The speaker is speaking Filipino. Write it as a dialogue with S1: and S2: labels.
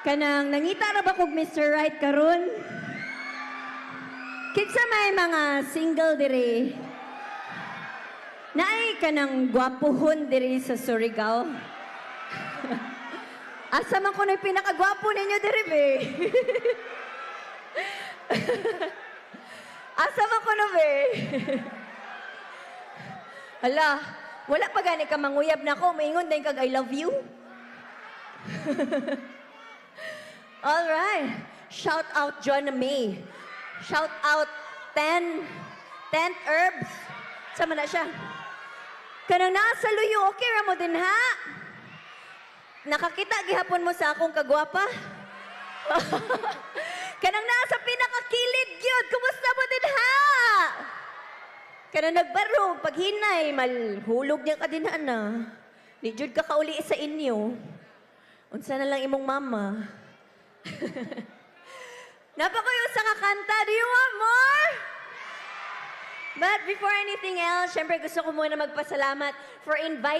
S1: Kanang nangita ra ba kog Mr. Right karon? Kinsa may mga single diri? Naay kanang gwapuhon diri sa Surigao. Asa man ko na pinakagwapo ninyo diri be? Asa man ko na be? Hala, wala pa gani ka manguyab na ako, maingon din kag I love you. All right. Shout out John May. Shout out 10 10 herbs. Sama na siya. Kanang nasa luyo, okay ra mo din ha? Nakakita gihapon mo sa akong kagwapa? Kanang nasa pinakakilid gyud, kumusta mo din ha? Kanang nagbarog, pag hinay, malhulog niya ka din na. Di jud ka kauli sa inyo. Unsa na lang imong mama? Napakayo sa kakanta. Do you want more? But before anything else, syempre gusto ko muna magpasalamat for inviting